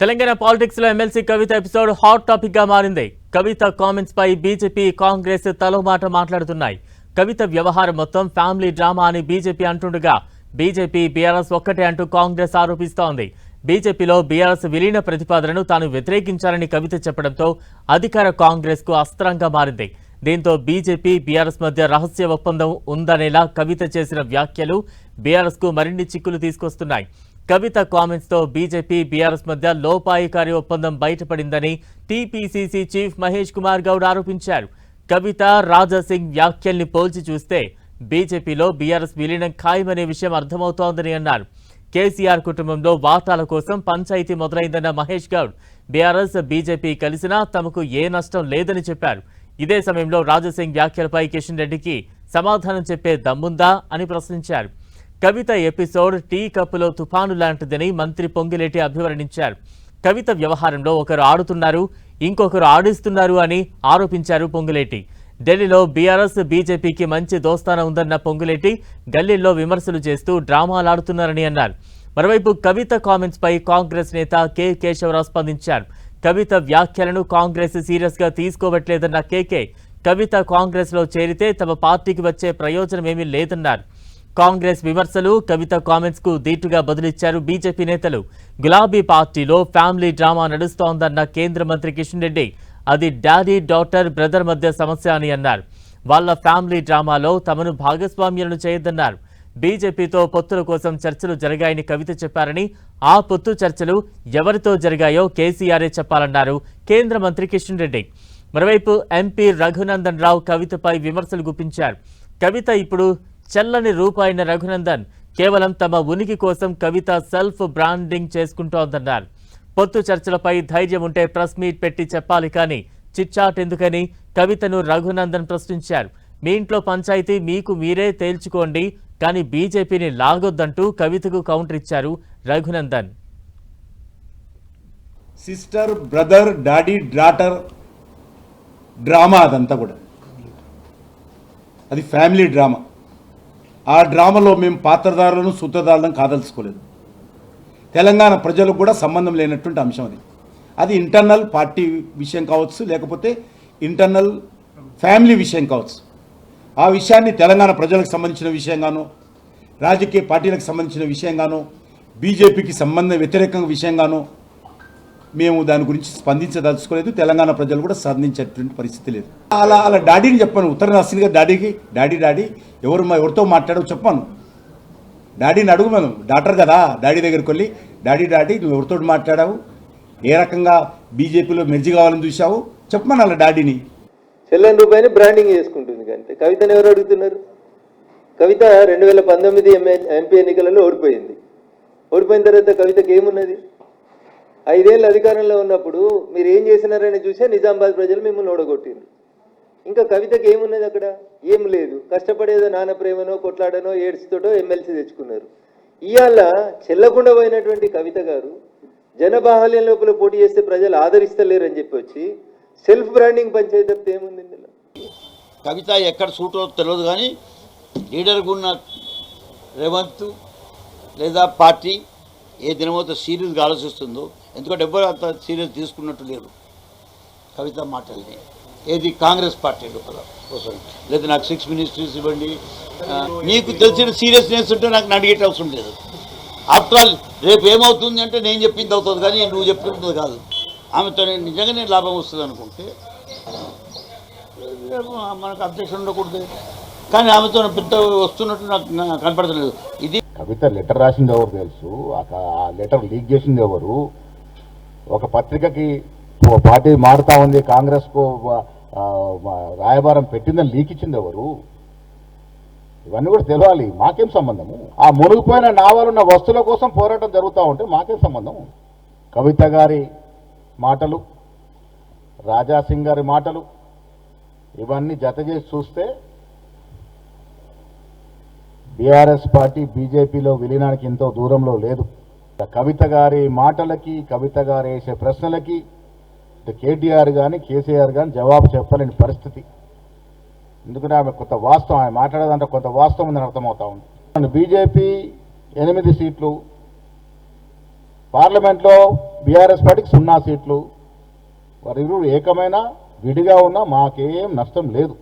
తెలంగాణ పాలిటిక్స్లో MLC Kavitha episode hot టాపిక్గా మారింది. కవిత కామెంట్స్ పై బీజేపీ కాంగ్రెస్ తలో మాట మాట్లాడుతున్నాయి. కవిత వ్యవహారం మొత్తం ఫ్యామిలీ డ్రామా అని బీజేపీ అంటుండగా బీజేపీ బీఆర్ఎస్ ఒక్కటే అంటూ కాంగ్రెస్ ఆరోపిస్తోంది. బీజేపీలో బీఆర్ఎస్ విలీన ప్రతిపాదనను తాను వ్యతిరేకించాలని కవిత చెప్పడంతో అధికార కాంగ్రెస్కు అస్త్రంగా మారింది. దీంతో బీజేపీ బీఆర్ఎస్ మధ్య రహస్య ఒప్పందం ఉందనేలా కవిత చేసిన వ్యాఖ్యలు బీఆర్ఎస్కు మరిన్ని చిక్కులు తీసుకొస్తున్నాయి. కవిత కామెంట్స్తో బీజేపీ బీఆర్ఎస్ మధ్య లోపాయికారి ఒప్పందం బయటపడిందని టీపీసీసీ చీఫ్ మహేష్ కుమార్ గౌడ్ ఆరోపించారు. కవిత రాజాసింగ్ వ్యాఖ్యల్ని పోల్చి చూస్తే బీజేపీలో బీఆర్ఎస్ విలీనం ఖాయమనే విషయం అర్థమవుతోందని అన్నారు. కేసీఆర్ కుటుంబంలో వాటాల కోసం పంచాయతీ మొదలైందన్న మహేష్ గౌడ్ బీఆర్ఎస్ బీజేపీ కలిసినా తమకు ఏ నష్టం లేదని చెప్పారు. ఇదే సమయంలో రాజాసింగ్ వ్యాఖ్యలపై కిషన్ రెడ్డికి సమాధానం చెప్పే దమ్ముందా అని ప్రశ్నించారు. కవిత ఎపిసోడ్ టీ కప్పులో తుఫాను లాంటిదని మంత్రి పొంగిలేటి అభివర్ణించారు. కవిత వ్యవహారంలో ఒకరు ఆడుతున్నారు ఇంకొకరు ఆడిస్తున్నారు అని ఆరోపించారు పొంగులేటి ఢిల్లీలో బీఆర్ఎస్ బీజేపీకి మంచి దోస్తాన ఉందన్న పొంగులేటి గల్లీల్లో విమర్శలు చేస్తూ డ్రామాలాడుతున్నారని అన్నారు. మరోవైపు కవిత కామెంట్స్పై కాంగ్రెస్ నేత కె. కేశవరావు స్పందించారు. కవిత వ్యాఖ్యలను కాంగ్రెస్ సీరియస్గా తీసుకోవట్లేదన్న కేకే కవిత కాంగ్రెస్లో చేరితే తమ పార్టీకి వచ్చే ప్రయోజనం ఏమీ లేదన్నారు. కాంగ్రెస్ విమర్శలు కవిత కామెంట్స్కు ధీటుగా బదులిచ్చారు బీజేపీ నేతలు. గులాబీ పార్టీలో ఫ్యామిలీ డ్రామా నడుస్తోందన్న కేంద్ర మంత్రి కిషన్ రెడ్డి. అది డాడీ డాటర్ బ్రదర్ మధ్య సమస్య అని అన్నారు. వాళ్ళ ఫ్యామిలీ డ్రామాలో తమను భాగస్వామ్యాలను చేయొద్దన్నారు. బీజేపీతో పొత్తుల కోసం చర్చలు జరిగాయని కవిత చెప్పారని ఆ పొత్తు చర్చలు ఎవరితో జరిగాయో కేసీఆరే చెప్పాలన్నారు కేంద్ర మంత్రి కిషన్ రెడ్డి. మరోవైపు ఎంపీ రఘునందన్ రావు కవితపై విమర్శలు గుప్పించారు. కవిత ఇప్పుడు చల్లని రూపాయిన రఘునందన్ కేవలం తమ ఉనికి కోసం కవిత సెల్ఫ్ బ్రాండింగ్ చేసుకుంటోందన్నారు. పొత్తు చర్చలపై ధైర్యం ఉంటే ప్రెస్ మీట్ పెట్టి చెప్పాలి కానీ చిట్చాట్ ఎందుకని కవితను రఘునందన్ ప్రశ్నించారు. మీ ఇంట్లో పంచాయతీ మీకు మీరే తేల్చుకోండి కానీ బీజేపీని లాగొద్దంటూ కవితకు కౌంటర్ ఇచ్చారు Raghunandan. Sister brother daddy daughter drama అదంతా కూడా. అది ఫ్యామిలీ డ్రామా. ఆ డ్రామాలో మేము పాత్రధారులను సూత్రధారులను కాదలుచుకోలేదు. తెలంగాణ ప్రజలకు కూడా సంబంధం లేనటువంటి అంశం అది. అది ఇంటర్నల్ పార్టీ విషయం కావచ్చు లేకపోతే ఇంటర్నల్ ఫ్యామిలీ విషయం కావచ్చు. ఆ విషయాన్ని తెలంగాణ ప్రజలకు సంబంధించిన విషయంగాను రాజకీయ పార్టీలకు సంబంధించిన విషయంగాను బీజేపీకి సంబంధ వ్యతిరేకంగా విషయంగానో మేము దాని గురించి స్పందించదలుచుకోలేదు. తెలంగాణ ప్రజలు కూడా స్పందించేటువంటి పరిస్థితి లేదు. అలా అలా డాడీని చెప్పాను. ఉత్తర నరసింహ గారు డాడీకి డాడీ డాడీ ఎవరు మా ఎవరితో మాట్లాడో చెప్పాను. డాడీని అడుగు మనం డాక్టర్ కదా డాడీ దగ్గరికి వెళ్ళి డాడీ డాడీ నువ్వు ఎవరితో మాట్లాడావు? ఏ రకంగా బీజేపీలో మెర్జి కావాలని చూసావు చెప్పమని అలా డాడీని. చెల్లని రూపాయని బ్రాండింగ్ చేసుకుంటుంది అంతే కవితను ఎవరు అడుగుతున్నారు? కవిత రెండు వేల పంతొమ్మిది ఎంఏ ఎంపీ ఎన్నికలలో ఓడిపోయింది. ఓడిపోయిన తర్వాత కవితకి ఏమున్నది? ఐదేళ్ళు అధికారంలో ఉన్నప్పుడు మీరు ఏం చేసినారని చూసే నిజామాబాద్ ప్రజలు మిమ్మల్ని ఓడగొట్టింది ఇంకా కవితకి ఏమున్నది అక్కడ? ఏం లేదు. కష్టపడేదో నాన్న ప్రేమనో కొట్లాడనో ఏడ్చుతోటో ఎమ్మెల్సీ తెచ్చుకున్నారు. ఇవాళ చెల్లకుండా పోయినటువంటి కవిత గారు జనబాహల్యం లోపల పోటీ చేస్తే ప్రజలు ఆదరిస్తలేరని చెప్పి వచ్చి సెల్ఫ్ బ్రాండింగ్ పంచాయతీ తప్పితే ఏముంది ఇందులో? కవిత ఎక్కడ సూటో తెలియదు కానీ లీడర్గా ఉన్న రేవంత్ లేదా పార్టీ ఏ దినమైతే సీరియస్గా ఆలోచిస్తుందో ఎందుకంటే ఎవ్వరు అంత సీరియస్ తీసుకున్నట్టు లేరు. కవిత మాటల్ని. ఏది కాంగ్రెస్ పార్టీ లోపల కోసం లేదా నాకు సిక్స్ మినిస్ట్రీస్ ఇవ్వండి. నీకు తెలిసిన సీరియస్నెస్ ఉంటే నాకు అడిగేట అవసరం లేదు. ఆఫ్టర్ ఆల్ రేపు ఏమవుతుంది అంటే నేను చెప్పింది అవుతుంది కానీ నువ్వు చెప్పింది కాదు. ఆమెతో నేను నిజంగానే లాభం వస్తుంది అనుకుంటే రేపు మనకు అబ్జెక్షన్ ఉండకూడదు. కానీ ఆమెతో పెద్ద వస్తున్నట్టు నాకు కనపడలేదు ఇది కవిత లెటర్ రాసింది ఎవరు తెలుసు? ఆ లెటర్ లీక్ చేసింది ఎవరు? ఒక పత్రికకి పార్టీ మారుతా ఉంది కాంగ్రెస్కు రాయబారం పెట్టిందని లీక్ ఇచ్చింది ఎవరు? ఇవన్నీ కూడా తెలవాలి మాకేం సంబంధము? ఆ మునిగిపోయిన నావలున్న వస్తువుల కోసం పోరాటం జరుగుతూ ఉంటే మాకేం సంబంధం? కవిత గారి మాటలు రాజాసింగ్ గారి మాటలు ఇవన్నీ జత చేసి చూస్తే బీఆర్ఎస్ పార్టీ బీజేపీలో విలీనానికి ఎంతో దూరంలో లేదు. కవిత గారి మాటలకి కవిత గారు వేసే ప్రశ్నలకి కేటీఆర్ కానీ కేసీఆర్ కానీ జవాబు చెప్పలేని పరిస్థితి. ఎందుకంటే ఆమె కొంత వాస్తవం ఆమె మాట్లాడేదంటే కొంత వాస్తవం ఉందని అర్థమవుతా ఉంది. బీజేపీ ఎనిమిది సీట్లు పార్లమెంట్లో బీఆర్ఎస్ పార్టీకి సున్నా సీట్లు. వారిరువురు ఏకమైన విడిగా ఉన్నా మాకేం నష్టం లేదు.